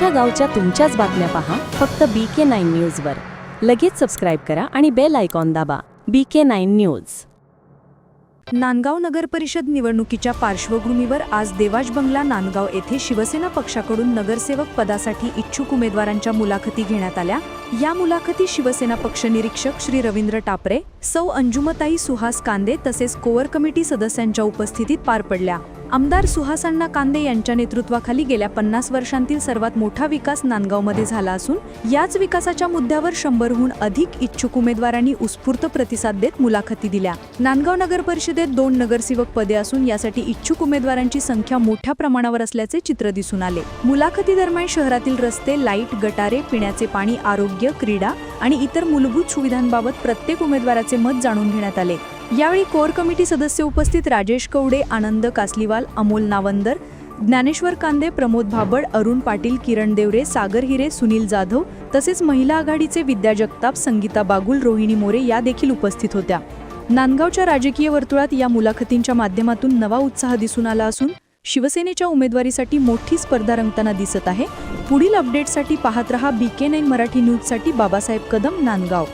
तुमच्या गावच्या तुमच्याच बातम्या पहा फक्त बी के नाईन न्यूजवर लगेच सबस्क्राईब करा आणि बेल आयकॉन दाबा. B K nine news Nandgaon नगर परिषद निवडणुकीच्या पार्श्वभूमीवर आज देवाज बंगला नांदगाव येथे शिवसेना पक्षाकडून नगरसेवक पदासाठी इच्छुक उमेदवारांच्या मुलाखती घेण्यात आल्या. या मुलाखती शिवसेना पक्ष निरीक्षक श्री रवींद्र टापरे सौ अंजुमताई सुहास कांदे तसेच कोअर कमिटी सदस्यांच्या उपस्थितीत पार पडल्या. आमदार सुहास अण्णा कांदे यांच्या नेतृत्वाखाली गेल्या पन्नास वर्षांतील सर्वात मोठा विकास नांदगावमध्ये झाला असून याच विकासाच्या मुद्द्यावर शंभरहून अधिक इच्छुक उमेदवारांनी उत्स्फूर्त प्रतिसाद देत मुलाखती दिल्या. नांदगाव नगर परिषदेत दोन नगरसेवक पदे असून यासाठी इच्छुक उमेदवारांची संख्या मोठ्या प्रमाणावर असल्याचे चित्र दिसून आले. मुलाखती दरम्यान शहरातील रस्ते लाइट गटारे पिण्याचे पाणी आरोग्य क्रीडा आणि इतर मूलभूत सुविधांबाबत प्रत्येक उमेदवाराचे मत जाणून घेण्यात आले. यावेळी कोर कमिटी सदस्य उपस्थित राजेश कवडे आनंद कासलीवाल अमोल नावंदर ज्ञानेश्वर कांदे प्रमोद भाबड अरुण पाटील किरण देवरे सागर हिरे सुनील जाधव तसेच महिला आघाडीचे विद्या जगताप संगीता बागुल रोहिणी मोरे या देखील उपस्थित होत्या. नांदगावच्या राजकीय वर्तुळात या मुलाखतींच्या माध्यमातून नवा उत्साह दिसून आला असून शिवसेनेच्या उमेदवारीसाठी मोठी स्पर्धा रंगताना दिसत आहे. पुढील अपडेटसाठी पाहत रहा बी के नाईन मराठी न्यूजसाठी बाबासाहेब कदम नांदगाव.